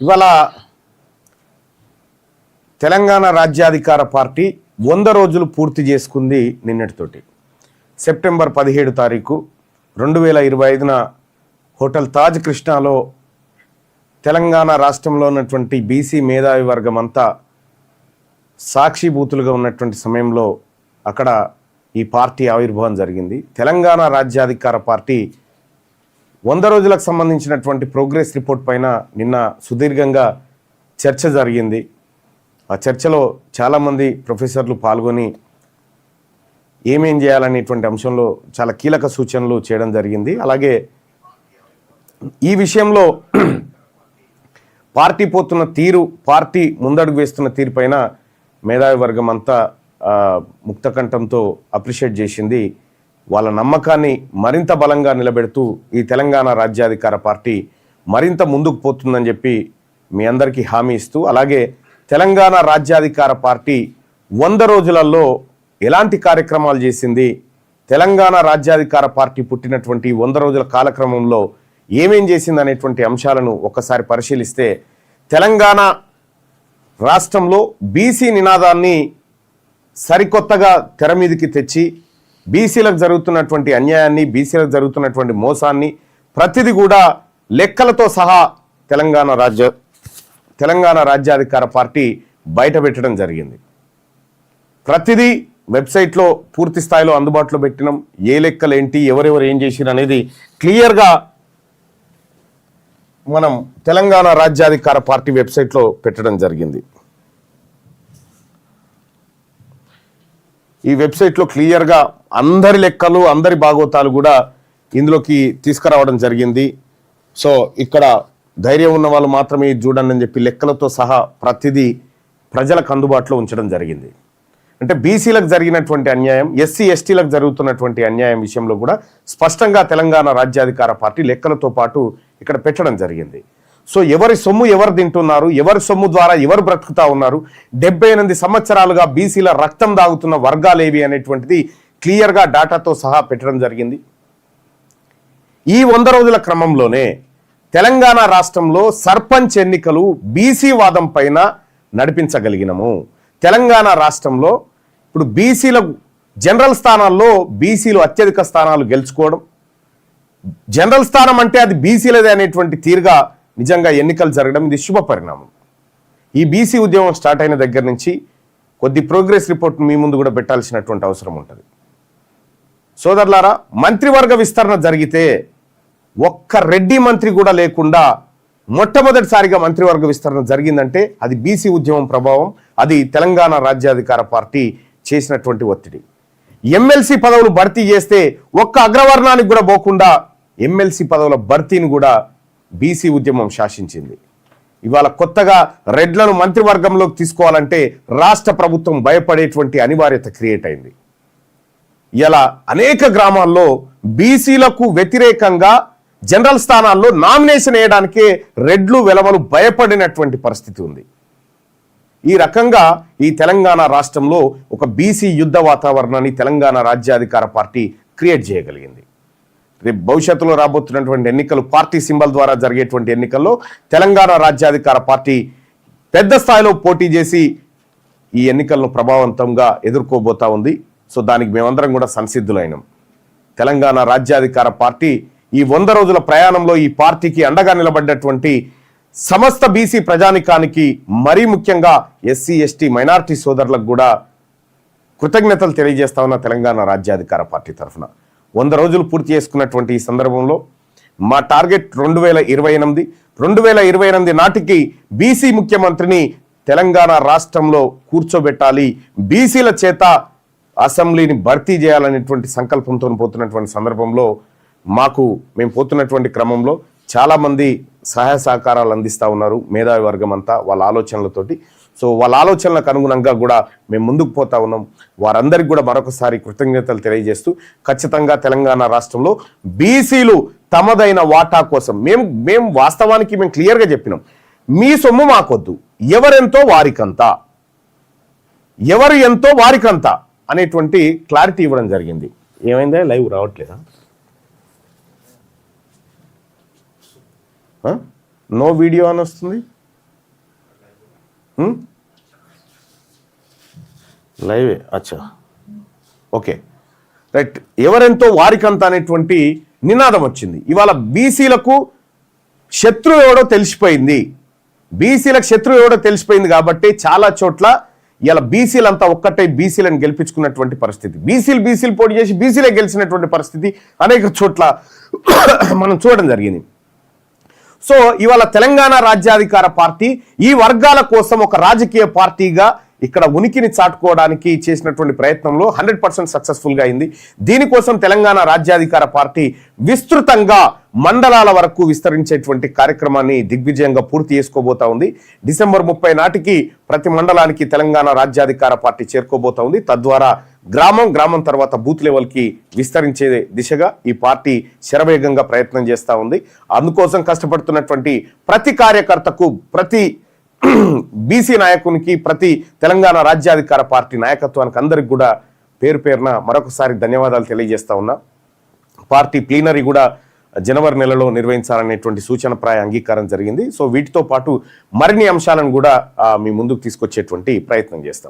ఇవాళ తెలంగాణ రాజ్యాధికార పార్టీ వంద రోజులు పూర్తి చేసుకుంది నిన్నటితోటి. సెప్టెంబర్ పదిహేడు తారీఖు రెండు వేల ఇరవై ఐదున హోటల్ తాజ్ కృష్ణాలో తెలంగాణ రాష్ట్రంలో ఉన్నటువంటి బీసీ మేధావి వర్గం అంతా సాక్షిభూతులుగా ఉన్నటువంటి సమయంలో అక్కడ ఈ పార్టీ ఆవిర్భావం జరిగింది. తెలంగాణ రాజ్యాధికార పార్టీ వంద రోజులకు సంబంధించినటువంటి ప్రోగ్రెస్ రిపోర్ట్ పైన నిన్న సుదీర్ఘంగా చర్చ జరిగింది. ఆ చర్చలో చాలామంది ప్రొఫెసర్లు పాల్గొని ఏమేం చేయాలనేటువంటి అంశంలో చాలా కీలక సూచనలు చేయడం జరిగింది. అలాగే ఈ విషయంలో పార్టీ పోతున్న తీరు పార్టీ ముందడుగు వేస్తున్న తీరు పైన మేధావి వర్గం అంతా ముక్తకంఠంతో అప్రిషియేట్ చేసింది. వాళ్ళ నమ్మకాన్ని మరింత బలంగా నిలబెడుతూ ఈ తెలంగాణ రాజ్యాధికార పార్టీ మరింత ముందుకు పోతుందని చెప్పి మీ అందరికీ హామీ ఇస్తూ అలాగే తెలంగాణ రాజ్యాధికార పార్టీ వంద రోజులలో ఎలాంటి కార్యక్రమాలు చేసింది తెలంగాణ రాజ్యాధికార పార్టీ పుట్టినటువంటి వంద రోజుల కాలక్రమంలో ఏమేం చేసింది అనేటువంటి అంశాలను ఒకసారి పరిశీలిస్తే తెలంగాణ రాష్ట్రంలో బీసీ నినాదాన్ని సరికొత్తగా తెర మీదకి తెచ్చి బీసీలకు జరుగుతున్నటువంటి అన్యాయాన్ని బీసీలకు జరుగుతున్నటువంటి మోసాన్ని ప్రతిదీ కూడా లెక్కలతో సహా తెలంగాణ రాజ్య తెలంగాణ రాజ్యాధికార పార్టీ బయట పెట్టడం జరిగింది. ప్రతిదీ వెబ్సైట్లో పూర్తి స్థాయిలో అందుబాటులో పెట్టినాం. ఏ లెక్కలు ఏంటి ఎవరెవరు ఏం చేసిరు అనేది క్లియర్గా మనం తెలంగాణ రాజ్యాధికార పార్టీ వెబ్సైట్లో పెట్టడం జరిగింది. ఈ వెబ్సైట్లో క్లియర్గా అందరి లెక్కలు అందరి భాగోతాలు కూడా ఇందులోకి తీసుకురావడం జరిగింది. సో ఇక్కడ ధైర్యం ఉన్న వాళ్ళు మాత్రమే చూడండి అని చెప్పి లెక్కలతో సహా ప్రతిదీ ప్రజలకు అందుబాటులో ఉంచడం జరిగింది. అంటే బీసీలకు జరిగినటువంటి అన్యాయం ఎస్సీ ఎస్టీలకు జరుగుతున్నటువంటి అన్యాయం విషయంలో కూడా స్పష్టంగా తెలంగాణ రాజ్యాధికార పార్టీ లెక్కలతో పాటు ఇక్కడ పెట్టడం జరిగింది. సో ఎవరి సొమ్ము ఎవరు తింటున్నారు ఎవరి సొమ్ము ద్వారా ఎవరు బ్రతుకుతా ఉన్నారు డెబ్బై ఎనిమిది సంవత్సరాలుగా బీసీల రక్తం దాగుతున్న వర్గాలు ఏవి అనేటువంటిది క్లియర్గా డాటాతో సహా పెట్టడం జరిగింది. ఈ వంద రోజుల క్రమంలోనే తెలంగాణ రాష్ట్రంలో సర్పంచ్ ఎన్నికలు బీసీ వాదం పైన నడిపించగలిగినము. తెలంగాణ రాష్ట్రంలో ఇప్పుడు బీసీల జనరల్ స్థానాల్లో బీసీలు అత్యధిక స్థానాలు గెలుచుకోవడం జనరల్ స్థానం అంటే అది బీసీలదే అనేటువంటి తీరుగా నిజంగా ఎన్నికలు జరగడం ఇది శుభ పరిణామం. ఈ బీసీ ఉద్యమం స్టార్ట్ అయిన దగ్గర నుంచి కొద్ది ప్రోగ్రెస్ రిపోర్ట్ మీ ముందు కూడా పెట్టాల్సినటువంటి అవసరం ఉంటుంది. సోదరులారా మంత్రివర్గ విస్తరణ జరిగితే ఒక్క రెడ్డి మంత్రి కూడా లేకుండా మొట్టమొదటిసారిగా మంత్రివర్గ విస్తరణ జరిగిందంటే అది బీసీ ఉద్యమం ప్రభావం అది తెలంగాణ రాజ్యాధికార పార్టీ చేసినటువంటి ఒత్తిడి. ఎమ్మెల్సీ పదవులు భర్తీ చేస్తే ఒక్క అగ్రవర్ణానికి కూడా పోకుండా ఎమ్మెల్సీ పదవుల భర్తీని కూడా బీసీ ఉద్యమం శాసించింది. ఇవాళ కొత్తగా రెడ్లను మంత్రివర్గంలోకి తీసుకోవాలంటే రాష్ట్ర ప్రభుత్వం భయపడేటువంటి అనివార్యత క్రియేట్ అయింది. ఇలా అనేక గ్రామాల్లో బీసీలకు వ్యతిరేకంగా జనరల్ స్థానాల్లో నామినేషన్ వేయడానికే రెడ్లు వెలవలు భయపడినటువంటి పరిస్థితి ఉంది. ఈ రకంగా ఈ తెలంగాణ రాష్ట్రంలో ఒక బీసీ యుద్ధ వాతావరణాన్ని తెలంగాణ రాజ్యాధికార పార్టీ క్రియేట్ చేయగలిగింది. రేపు భవిష్యత్తులో రాబోతున్నటువంటి ఎన్నికలు పార్టీ సింబల్ ద్వారా జరిగేటువంటి ఎన్నికల్లో తెలంగాణ రాజ్యాధికార పార్టీ పెద్ద స్థాయిలో పోటీ చేసి ఈ ఎన్నికలను ప్రభావవంతంగా ఎదుర్కోబోతా ఉంది. సో దానికి మేమందరం కూడా సంసిద్ధులైనం. తెలంగాణ రాజ్యాధికార పార్టీ ఈ వంద రోజుల ప్రయాణంలో ఈ పార్టీకి అండగా నిలబడ్డటువంటి సమస్త బీసీ ప్రజానికానికి మరీ ముఖ్యంగా ఎస్సీ ఎస్టీ మైనార్టీ సోదరులకు కూడా కృతజ్ఞతలు తెలియజేస్తా ఉన్న తెలంగాణ రాజ్యాధికార పార్టీ తరఫున. వంద రోజులు పూర్తి చేసుకున్నటువంటి ఈ సందర్భంలో మా టార్గెట్ రెండు వేల ఇరవై ఎనిమిది రెండు వేల ఇరవై ఎనిమిది నాటికి బీసీ ముఖ్యమంత్రిని తెలంగాణ రాష్ట్రంలో కూర్చోబెట్టాలి. బీసీల చేత అసెంబ్లీని భర్తీ చేయాలనేటువంటి సంకల్పంతో పోతున్నటువంటి సందర్భంలో మాకు మేము పోతున్నటువంటి క్రమంలో చాలామంది సహాయ సహకారాలు అందిస్తూ ఉన్నారు. మేధావి వర్గం అంతా వాళ్ళ ఆలోచనలతోటి సో వాళ్ళ ఆలోచనలకు అనుగుణంగా కూడా మేము ముందుకు పోతా ఉన్నాం. వారందరికీ కూడా మరొకసారి కృతజ్ఞతలు తెలియజేస్తూ ఖచ్చితంగా తెలంగాణ రాష్ట్రంలో బీసీలు తమదైన వాటా కోసం మేము మేము వాస్తవానికి మేము క్లియర్గా చెప్పినాం. మీ సొమ్ము మాకొద్దు. ఎవరెంతో వారికంతా. ఎవరు ఎంతో వారికంతా అనేటువంటి క్లారిటీ ఇవ్వడం జరిగింది. ఏమైందా? లైవ్ రావట్లేదా? నో వీడియో అని వస్తుంది? లైవే అచ్చా. ఓకే. రైట్. ఎవరెంతో వారికంత అనేటువంటి నినాదం వచ్చింది. ఇవాళ బీసీలకు శత్రువు ఎవడో తెలిసిపోయింది. బీసీలకు శత్రువు ఎవడో తెలిసిపోయింది కాబట్టి చాలా చోట్ల ఇలా బీసీలంతా ఒక్కటే బీసీలను గెలిపించుకున్నటువంటి పరిస్థితి. బీసీలు బీసీలు పోటీ చేసి బీసీలే గెలిచినటువంటి పరిస్థితి అనేక చోట్ల మనం చూడడం జరిగింది. సో ఇవాళ తెలంగాణ రాజ్యాధికార పార్టీ ఈ వర్గాల కోసం ఒక రాజకీయ పార్టీగా ఇక్కడ ఉనికిని చాటుకోవడానికి చేసినటువంటి ప్రయత్నంలో హండ్రెడ్ పర్సెంట్ సక్సెస్ఫుల్గా అయింది. దీనికోసం తెలంగాణ రాజ్యాధికార పార్టీ విస్తృతంగా మండలాల వరకు విస్తరించేటువంటి కార్యక్రమాన్ని దిగ్విజయంగా పూర్తి చేసుకోబోతా ఉంది. డిసెంబర్ ముప్పై నాటికి ప్రతి మండలానికి తెలంగాణ రాజ్యాధికార పార్టీ చేరుకోబోతా ఉంది. తద్వారా గ్రామం గ్రామం తర్వాత బూత్ లెవెల్కి విస్తరించే దిశగా ఈ పార్టీ శరవేగంగా ప్రయత్నం చేస్తూ ఉంది. అందుకోసం కష్టపడుతున్నటువంటి ప్రతి కార్యకర్తకు ప్రతి బీసీ నాయకునికి ప్రతి తెలంగాణ రాజ్యాధికార పార్టీ నాయకత్వానికి అందరికి కూడా పేరు పేరున మరొకసారి ధన్యవాదాలు తెలియజేస్తా ఉన్నా. పార్టీ ప్లీనరీ కూడా జనవరి నెలలో నిర్వహించాలనేటువంటి సూచన ప్రాయ అంగీకారం జరిగింది. సో వీటితో పాటు మరిన్ని అంశాలను కూడా మీ ముందుకు తీసుకొచ్చేటువంటి ప్రయత్నం చేస్తాం.